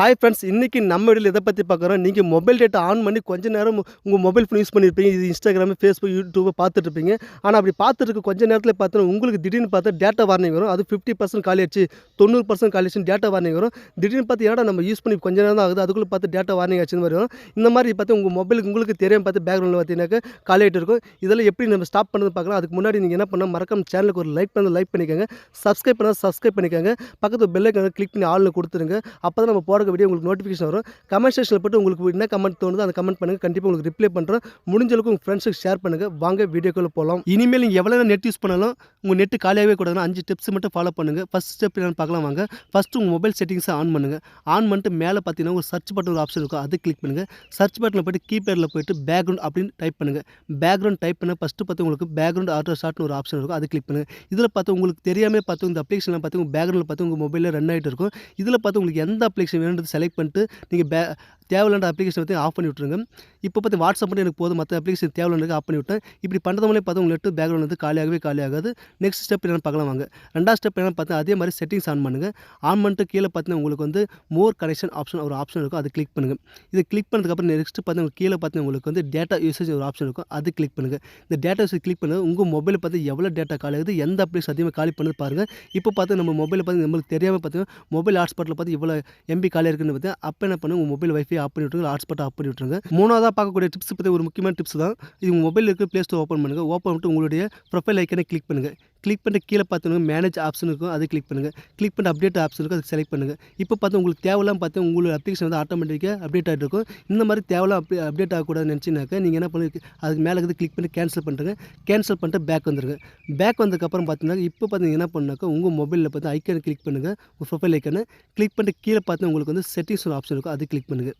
Hi friends இன்றைக்கி நம்ம வீடியில் இதை பற்றி பார்க்குறோம் நீங்கள் மொபைல் டேட்டா ஆன் பண்ணி கொஞ்ச நேரம் உங்கள் மொபைல் ஃபோன் யூஸ் பண்ணியிருப்பீங்க இது இன்ஸ்டாகிராம் ஃபேஸ்புக் யூடியூப்பை பார்த்துட்டு இருப்பீங்க. ஆனால் அப்படி பார்த்துட்டு கொஞ்சம் கொஞ்ச நேரத்தில் பார்த்தோன்னா உங்களுக்கு திடீர்னு பார்த்தா டேட்டா வார்னிங் வரும். அது ஃபிஃப்டி பர்சன்ட் காலியாச்சு தொண்ணூறு பர்சன்ட் காலியாச்சு டேட்டா வார்னிங் வரும். திடீர்னு பார்த்து ஏன்னா நம்ம யூஸ் பண்ணி கொஞ்ச நேரம் தான் ஆகுது. அதுக்குள்ளே பார்த்து டேட்டா வார்னிங் ஆச்சு மாதிரி வரும். இந்த மாதிரி பார்த்து உங்கள் மொபைலுக்கு உங்களுக்கு தெரியாமல் பார்த்து பேக்ரவுண்டில் பார்த்தீங்கன்னாக்கா காலியாகிட்டு இருக்கும். இதெல்லாம் எப்படி நம்ம ஸ்டாப் பண்ணது பார்க்கலாம். அதுக்கு முன்னாடி நீங்கள் என்ன பண்ணால் மறக்காம சேனலுக்கு ஒரு லைக் பண்ணி லைக் பண்ணிக்கோங்க. சப்ஸ்கிரைப் பண்ணால் சப்ஸ்கிரைப் பண்ணிக்கோங்க. பக்கத்து பெல்லைக்கான கிளிக் பண்ணி ஆளில் கொடுத்துருங்க. அப்போ தான் நம்ம போடுற வீடியோ உங்களுக்கு நோட்டிஃபிகேஷன் வரும். கமெண்ட் செக்ஷனில் போட்டு உங்களுக்கு என்ன கமெண்ட் தோணுதோ அந்த கமெண்ட் பண்ணுங்கள் கண்டிப்பாக உங்களுக்கு ரிப்ளை பண்ணுறோம் முடிஞ்ச அளவுக்கு உங்கள் ஃப்ரெண்ட்ஸுக்கு ஷேர் பண்ணுங்கள் வாங்க வீடியோக்குள்ளே போகலாம் இனிமேல் நீங்கள் எவ்வளோ நெட் யூஸ் பண்ணாலும் உங்கள் நெட்டு காலியாகவே கூடாதுன்னா அஞ்சு டிப்ஸ் மட்டும் ஃபாலோ பண்ணுங்கள் ஃபஸ்ட் ஸ்டெப் என்னென்னு பார்க்கலாம் வாங்க. ஃபஸ்ட்டு உங்கள் மொபைல் செட்டிங்ஸை ஆன் பண்ணுங்கள் ஆன் பண்ணிட்டு மேலே பார்த்தீங்கன்னா ஒரு சர்ச் பட்டன் ஒரு ஆப்ஷன் இருக்கும். அது கிளிக் பண்ணுங்கள் சர்ச் பட்டனில் போய்ட்டு கீபேடில் போய்ட்டு பேக்ரவுண்ட் அப்படின்னு டைப் பண்ணுங்கள் பேக்ரவுண்ட் டைப் பண்ண ஃபஸ்ட்டு பார்த்து உங்களுக்கு பேக்ரவுண்ட் ஆட்டோ ஷாட்னு ஒரு ஆப்ஷன் இருக்கும். அது கிளிக் பண்ணுங்கள் இதில் பார்த்து உங்களுக்கு தெரியாமல் பார்த்து இந்த அப்ளிகேஷனில் பார்த்து உங்கள் பேக்ரவுண்டில் பார்த்து உங்கள் மொபைலில் ரன் ஆகிட்டு இருக்கும். இதில் பார்த்து உங்களுக்கு எந்த அப்ளிகேஷன் வேணுன்றது செலக்ட் பண்ணிட்டு நீங்கள் பே தேவையில்லாத அப்ளிகேஷன் வந்து ஆஃப் பண்ணி விட்ருங்க இப்போ பார்த்து வாட்ஸ்அப் மட்டும் எனக்கு போதும். மற்ற அப்ளிகேஷன் தேவையில்லாத ஆஃப் பண்ணி விட்டேன் இப்படி பண்ணுறது மூலம் பார்த்து உங்கள் நெட்டு பேக்ரவுண்ட் வந்து காலியாகவே காலியாகாது. நெக்ஸ்ட் ஸ்டெப் என்னென்னு பார்க்கலாம் வாங்க. ரெண்டாவது ஸ்டெப் என்னென்னு பார்த்தா அதே மாதிரி செட்டிங்ஸ் ஆன் பண்ணுங்கள் ஆன் பண்ணிட்டு கீழே பார்த்தீங்கன்னா உங்களுக்கு வந்து மோர் கனெக்ஷன் ஆப்ஷன் ஒரு ஆப்ஷன் இருக்கும். அது கிளிக் பண்ணுங்கள் இது கிளிக் பண்ணதுக்கப்புறம் நெக்ஸ்ட் பார்த்தீங்கன்னா கீழே பார்த்தீங்கன்னா உங்களுக்கு வந்து டேட்டா யூசேஜ் ஒரு ஆப்ஷன் இருக்கும். அது கிளிக் பண்ணுங்கள் இந்த டேட்டா யூசேஜ் கிளிக் பண்ணுங்கள் உங்கள் மொபைல் பார்த்து எவ்வளோ டேட்டா காலி ஆகுது எந்த அப்ளிகேஷன் அதிகமாக காலி பண்ணுது பாருங்கள் இப்போ பார்த்து நம்ம மொபைலில் பார்த்து நம்மளுக்கு தெரியாமல் பார்த்தீங்கன்னா மொபைல் ஹாட்ஸ்பாட்டில் பார்த்து இவ்வளோ எம்பி காலியாக இருக்குன்னு பார்த்தீங்கன்னா அப்போ என்ன பண்ணுங்கள் உங்கள் மொபைல் வைஃபை ஆஃப் பண்ணி விட்டுருங்க ஹாட்ஸ்பாட் ஆஃப் பண்ணி விட்டுருங்க. மூணாவதாக பார்க்கக்கூடிய டிப்ஸ் பற்றி ஒரு முக்கியமான டிப்ஸ் தான். இது உங்கள் மொபைல் இருக்க ப்ளே ஸ்டோர் ஓப்பன் பண்ணுங்கள் ஓப்பன் பண்ணிட்டு உங்களுடைய ப்ரொஃபைல் ஐக்கனை கிளிக் பண்ணுங்கள் கிளிக் பண்ணிட்டு கீழே பார்த்துங்க மேனேஜ் ஆப்ஷன் இருக்கும். அதை கிளிக் பண்ணுங்கள் கிளிக் பண்ணிட்டு அப்டேட் ஆப்ஷன் இருக்கும். அதை செலக்ட் பண்ணுங்கள் இப்போ பார்த்து உங்களுக்கு தேவையில்லாம் பார்த்து உங்களோட அப்ளிகேஷன் வந்து ஆட்டோமேட்டிக்காக அப்டேட் ஆகிட்டு இருக்கும். இந்த மாதிரி தேவையில்லாம் அப்டே அப்டேட் ஆகக்கூடாதுன்னு நினச்சினாக்கா நீங்கள் என்ன பண்ணுங்க அதுக்கு மேலே இருக்குது கிளிக் பண்ணி கேன்சல் பண்ணுறேங்க கேன்சல் பண்ணிட்டு பேக் வந்துருங்க. பேக் வந்ததுக்கப்புறம் பார்த்தீங்கன்னா இப்போ பார்த்தீங்கன்னா என்ன பண்ணாக்கா உங்கள் மொபைலில் பார்த்து ஐக்கனை கிளிக் பண்ணுங்கள் உங்கள் ப்ரொஃபைல் ஐக்கனை கிளிக் பண்ணிட்டு கீழே பார்த்து உங்களுக்கு வந்து செட்டிங்ஸ் ஒரு ஆப்ஷன் இருக்கும். அது கிளிக் பண்ணுங்கள்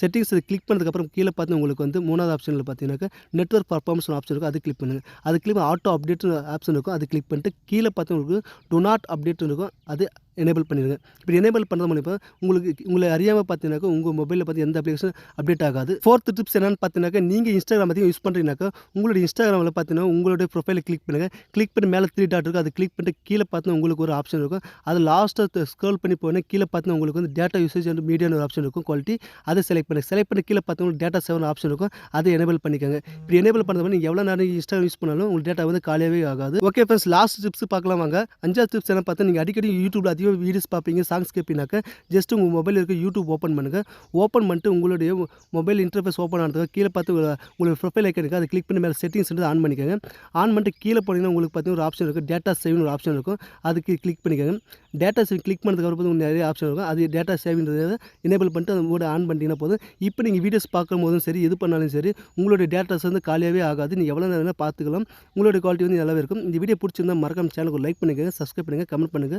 செட்டிங்ஸ் கிளிக் பண்ணதுக்கப்புறம் கீழே பார்த்து உங்களுக்கு வந்து மூணாவது ஆப்ஷனில் பார்த்தீங்கன்னாக்கா நெட்ஒர்க் பர்ஃபார்மன்ஸ் ஆப்ஷன் இருக்கும். அது கிளிக் பண்ணுங்கள் அது கிளிக் ஆட்டோ அப்டேட் ஆப்ஷன் இருக்கும். அது கிளிக் பண்ணிட்டு கீழே பார்த்து உங்களுக்கு டொ நாட் அப்டேட் இருக்கும். அது எனேபிள் பண்ணிடுங்க இப்படி எனேபிள் பண்ணுறது மூலிமா உங்களுக்கு உங்களை அறியாமல் பார்த்தீங்கன்னாக்கா உங்கள் மொபைலில் பார்த்து எந்த அப்ளிகேஷன் அப்டேட் ஆகாது. ஃபோர்த் டிப்ஸ் என்னென்னு பார்த்தீங்கன்னாக்கா நீங்கள் இன்ஸ்டாகிராம் அதிகம் யூஸ் பண்ணுறீங்கனாக்கா உங்களுடைய இன்ஸ்டாகிராமில் பார்த்தீங்கன்னா உங்களுடைய ப்ரொஃபைலை கிளிக் பண்ணுங்கள் கிளிக் பண்ணி மேலே த்ரீ டாட் இருக்கும் அது கிளிக் பண்ணிட்டு கீழே பார்த்து உங்களுக்கு ஒரு ஆப்ஷன் இருக்கும். அது லாஸ்ட்டாக ஸ்க்ரோல் பண்ணி போனால் கீழே பார்த்து உங்களுக்கு வந்து டேட்டா யூசேஜ் அண்ட் மீடியான ஒரு ஆப்ஷன் இருக்கும். குவாலிட்டி அதை செலக்ட் பண்ணி செலக்ட் பண்ணி கீழே பார்த்து உங்களுக்கு டேட்டா செவன் ஆப்ஷன் இருக்கும். அதை எனேபிள் பண்ணிக்கோங்க. இப்படி எனேபிள் பண்ணுறது நீங்கள் எவ்வளோ நேரம் இன்ஸ்டாகிராம் யூஸ் பண்ணாலும் உங்களுக்கு டேட்டா வந்து காலியாகவே ஆகாது. ஓகே ஃப்ரெண்ட்ஸ் லாஸ்ட் டிப்ஸ் பார்க்கலாம் வாங்க. அஞ்சாவது டிப்ஸ் என்ன பார்த்தா நீங்கள் அடிக்கடி யூடியூப்ல அதிகம் வீடியோஸ் பார்ப்பீங்க சாங்ஸ் கேட்பீங்கனாக்க ஜஸ்ட் உங்கள் மொபைல் இருக்க யூடியூப் ஓப்பன் பண்ணுங்கள் ஓப்பன் பண்ணிட்டு உங்களுடைய மொபைல் இன்டர்ஃபேஸ் ஓப்பன் ஆனதுக்கு கீழே பார்த்து உங்களுடைய ப்ரொஃபைல் ஐக்கனுக்கு அதை கிளிக் பண்ணி மேலே செட்டிங்ஸ் ஆன் பண்ணிக்கோங்க. ஆன் பண்ணிட்டு கீழே போனீங்கன்னா உங்களுக்கு பார்த்தீங்கன்னா ஒரு ஆப்ஷன் இருக்கும் டேட்டா சேவ்னு ஒரு ஆப்ஷன் இருக்கும். அதுக்கு கிளிக் பண்ணிக்கோங்க. டேட்டா சேவ் கிளிக் பண்ணதுக்கு அப்புறம் உங்களுக்கு நிறைய ஆப்ஷன் இருக்கும். அது டேட்டா சேவ்ன்றது எனேபிள் பண்ணிட்டு அது கூட ஆன் பண்ணிட்டீங்கன்னா போதும். இப்போ நீங்கள் வீடியோஸ் பார்க்கும் போதும் சரி எது பண்ணாலும் சரி உங்களுடைய டேட்டாஸ் வந்து காலியாகவே ஆகாது. நீங்கள் எவ்வளோ நேரம் பார்த்துக்கலாம். உங்களுடைய குவாலிட்டி வந்து நல்லாவே இருக்கும். இந்த வீடியோ பிடிச்சிருந்தா மறக்காம சேனலுக்கு லைக் பண்ணுங்கள் சப்ஸ்கிரைப் பண்ணுங்கள் கமெண்ட் பண்ணுங்கள்